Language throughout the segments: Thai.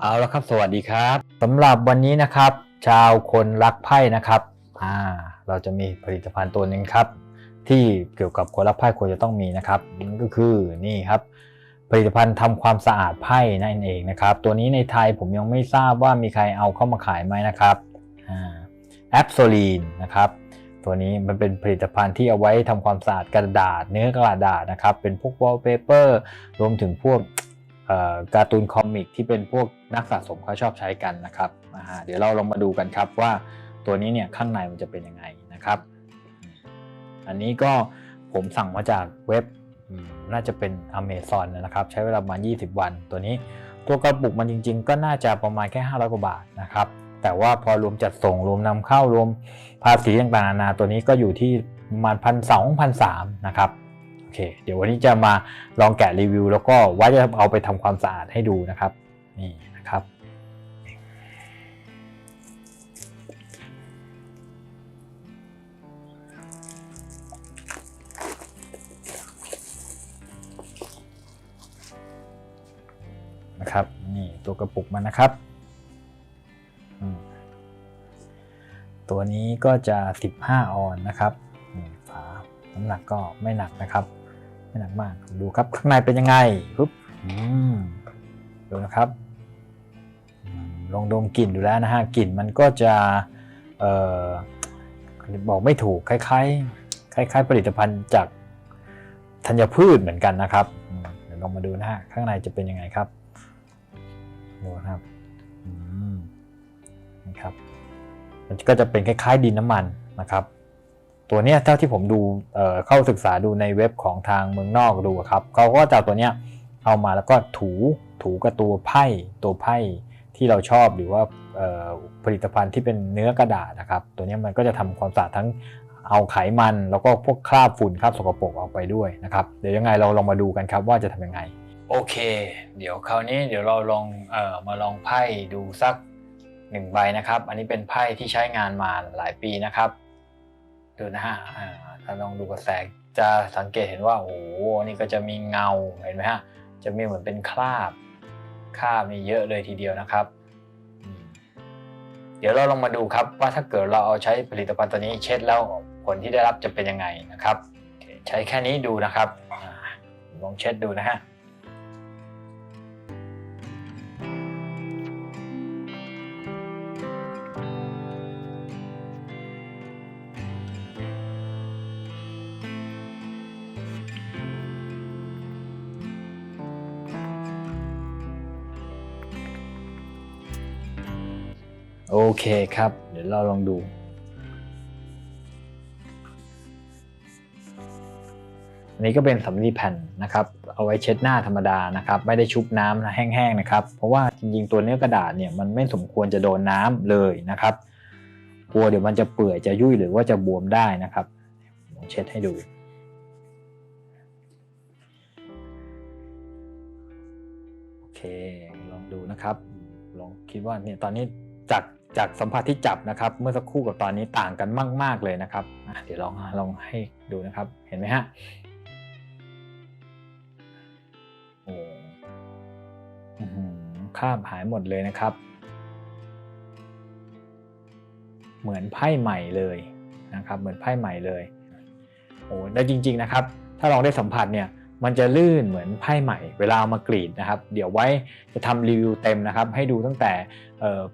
เอาละครับ สวัสดีครับสำหรับวันนี้นะครับ ชาวคนรักไพ่นะครับอ่าเราจะมีผลิตภัณฑ์ตัวหนึ่งครับ ที่เกี่ยวกับคนรักไพ่ควรจะต้องมีนะครับนั่นก็คือนี่ครับ ผลิตภัณฑ์ทำความสะอาดไพ่นั่นเองนะครับ ตัวนี้ในไทยผมยังไม่ทราบว่ามีใครเอาเข้ามาขายไหมนะครับแอปโซลีนนะครับตัวนี้มันเป็นผลิตภัณฑ์ที่เอาไว้ทำความสะอาดกระดาษเนื้อกระดาษนะครับ เป็นพวกวอลเปเปอร์รวมถึงพวก การ์ตูนคอมิกที่เป็นพวกนักสะสมเขาชอบใช้กันนะครับเดี๋ยวเราลองมาดูกันครับว่าตัวนี้เนี่ยข้างในมันจะเป็นยังไงนะครับ อันนี้ก็ผมสั่งมาจากเว็บน่าจะเป็น Amazon นะครับ ใช้เวลาประมาณ 20 วันตัวนี้ ตัวกระปุกมันจริง ๆ ก็น่าจะประมาณแค่ 500 กว่าบาทนะครับ แต่ว่าพอรวมจัดส่งรวมนำเข้ารวมภาษีต่างๆนานาตัวนี้ก็อยู่ที่ประมาณพันสองพันสามนะครับ เคเดี๋ยววันนี้จะมาลองแกะรีวิว แล้วก็ว่าจะเอาไปทำความสะอาดให้ดูนะครับนี่นะครับนะครับนี่ตัวกระปุกมันนะครับ ตัวนี้ก็จะ 15 ออนนะครับนี่ฝาน้ำหนักก็ไม่หนักนะครับ ไม่หนักมาก ดูครับข้างในเป็นยังไงปุ๊บดูนะครับลองดมกลิ่นดูแล้วนะฮะกลิ่นมันก็จะออบอกไม่ถูกคล้ายๆคล้าย ๆ ผลิตภัณฑ์จากธัญพืชเหมือนกันนะครับเดี๋ยวลองมาดูนะฮะข้างในจะเป็นยังไงครับดูนะครับอืมนะครับ มันก็จะเป็นคล้ายๆดินน้ำมันนะครับ ตัวเนี้ยเท่าที่ผมดูเเข้าศึกษาดูในเว็บของทางเมืองนอกดูครับเขาก็จะตัวเนี้ยเอามาแล้วก็ถูถูกับตัวไพ่ตัวไพ่ที่เราชอบหรือว่าผลิตภัณฑ์ที่เป็นเนื้อกระดาษนะครับ ตัวนี้มันก็จะทำความสะอาดทั้งเอาไขมัน แล้วก็พวกคราบฝุ่นคราบสกปรกออกไปด้วยนะครับ เดี๋ยวยังไงเราลองมาดูกันครับว่าจะทำยังไง โอเค เดี๋ยวคราวนี้เดี๋ยวเราลองเอ่อมาลองไพ่ดูสักหนึ่งใบนะครับ อันนี้เป็นไพ่ที่ใช้งานมาหลายปีนะครับ ดูนะฮะถ้าลองดูกระแสงจะสังเกตเห็นว่าโอ้โหนี่ก็จะมีเงาเห็นไหมฮะจะมีเหมือนเป็นคราบคราบมีเยอะเลยทีเดียวนะครับ เดี๋ยวเราลองมาดูครับว่าถ้าเกิดเราเอาใช้ผลิตภัณฑ์ตัวนี้เช็ดแล้วผลที่ได้รับจะเป็นยังไงนะครับ ใช้แค่นี้ดูนะครับลองเช็ดดูนะฮะ โอเคครับ เดี๋ยวเราลองดู อันนี้ก็เป็นสำลีแผ่นนะครับ เอาไว้เช็ดหน้าธรรมดานะครับ ไม่ได้ชุบน้ำนะแห้งๆนะครับ เพราะว่าจริงๆตัวเนื้อกระดาษเนี่ยมันไม่สมควรจะโดนน้ำเลยนะครับ กลัวเดี๋ยวมันจะเปื่อยจะยุ่ยหรือว่าจะบวมได้นะครับผมเช็ดให้ดูโอเคลองดูนะครับ ลองคิดว่าเนี่ยตอนนี้จาก จากสัมผัสที่จับนะครับ เมื่อสักครู่กับตอนนี้ต่างกันมาก ๆเลยนะครับเดี๋ยวลองลองให้ดูนะครับเห็นไหมฮะโอ้อื้อหือคาบหายหมดเลยนะครับ เหมือนไพ่ใหม่เลยนะครับ เหมือนไพ่ใหม่เลยโอ้แล้จริง ๆนะครับ ถ้าลองได้สัมผัสเนี่ย มันจะลื่นเหมือนไพ่ใหม่ เวลาเอามากรีดนะครับ เดี๋ยวไว้จะทำรีวิวเต็มนะครับ ให้ดูตั้งแต่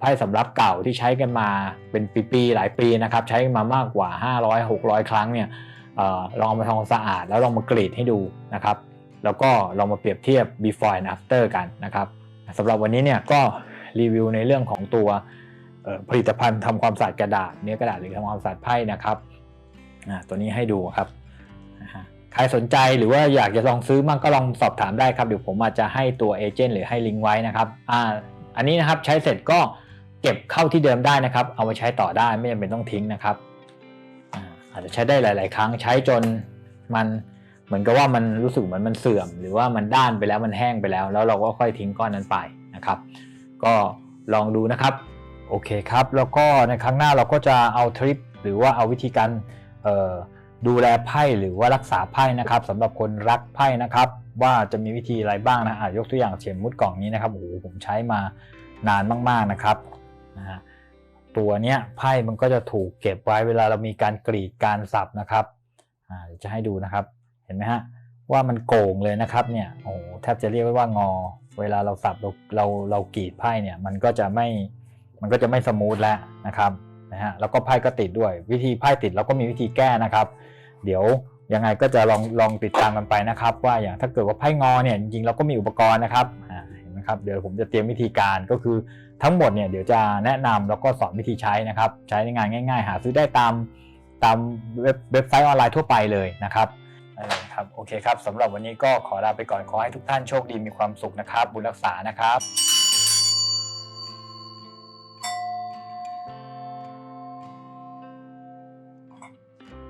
ไพ่สำรับเก่าที่ใช้กันมาเป็นปีๆหลายปีนะครับ ใช้กันมามากกว่า 500 600 ครั้งเนี่ยออลองเอามาทำความสะอาดแล้วลองมากรีดให้ดูนะครับ แล้วก็ลองมาเปรียบเทียบ before and after กันนะครับสำหรับวันนี้เนี่ยก็รีวิวในเรื่องของตัวผลิตภัณฑ์ทำความสะอาดกระดาษเนื้อกระดาษหรือทำความสะอาดไพ่นะครับตัวนี้ให้ดูครับนะฮะ ใครสนใจหรือว่าอยากจะลองซื้อมั่งก็ลองสอบถามได้ครับเดี๋ยวผมอาจจะให้ตัวเอเจนต์หรือให้ลิงก์ไว้นะครับอ่าอันนี้นะครับใช้เสร็จก็เก็บเข้าที่เดิมได้นะครับ เอาไปใช้ต่อได้ไม่จำเป็นต้องทิ้งนะครับอาอาจจะใช้ได้หลาย ๆ ครั้งใช้จนมันเหมือนกับว่ามันรู้สึกเหมือนมันเสื่อม หรือว่ามันด้านไปแล้วมันแห้งไปแล้ว แล้วเราก็ค่อยทิ้งก้อนนั้นไปนะครับ ก็ลองดูนะครับโอเคครับ แล้วก็ในครั้งหน้าเราก็จะเอาทริป หรือว่าเอาวิธีการเอ่อ ดูแลไพ่หรือว่ารักษาไพ่นะครับสำหรับคนรักไพ่นะครับ ว่าจะมีวิธีอะไรบ้างนะอะยกตัวอย่างเช่นมุดกล่องนี้นะครับโอ้โหผมใช้มานานมากๆนะครับนะฮะตัวเนี้ยไพ่มันก็จะถูกเก็บไว้เวลาเรามีการกรีดการสับนะครับอ่าจะให้ดูนะครับเห็นไหมฮะว่ามันโก่งเลยนะครับเนี่ยโอ้โหแทบจะเรียกว่างอ เวลาเราสับเราเราเรากรีดไพ่เนี่ยมันก็จะไม่มันก็จะไม่สมูทแล้วนะครับนะฮะแล้วก็ไพ่ก็ติดด้วยวิธีไพ่ติดเราก็มีวิธีแก้นะครับ เดี๋ยวยังไงก็จะลองลองติดตามกันไปนะครับ ว่าอย่างถ้าเกิดว่าไพ่งอเนี่ยจริงๆเราก็มีอุปกรณ์นะครับเห็นไหมครับเดี๋ยวผมจะเตรียมวิธีการก็คือทั้งหมดเนี่ยเดี๋ยวจะแนะนำแล้วก็สอนวิธีใช้นะครับ ใช้ในงานง่าย ๆ หาซื้อได้ตามตามเว็บไซต์ออนไลน์ทั่วไปเลยนะครับครับโอเคครับสำหรับวันนี้ก็ขอลาไปก่อนขอให้ทุกท่านโชคดีมีความสุขนะครับ บุญรักษานะครับ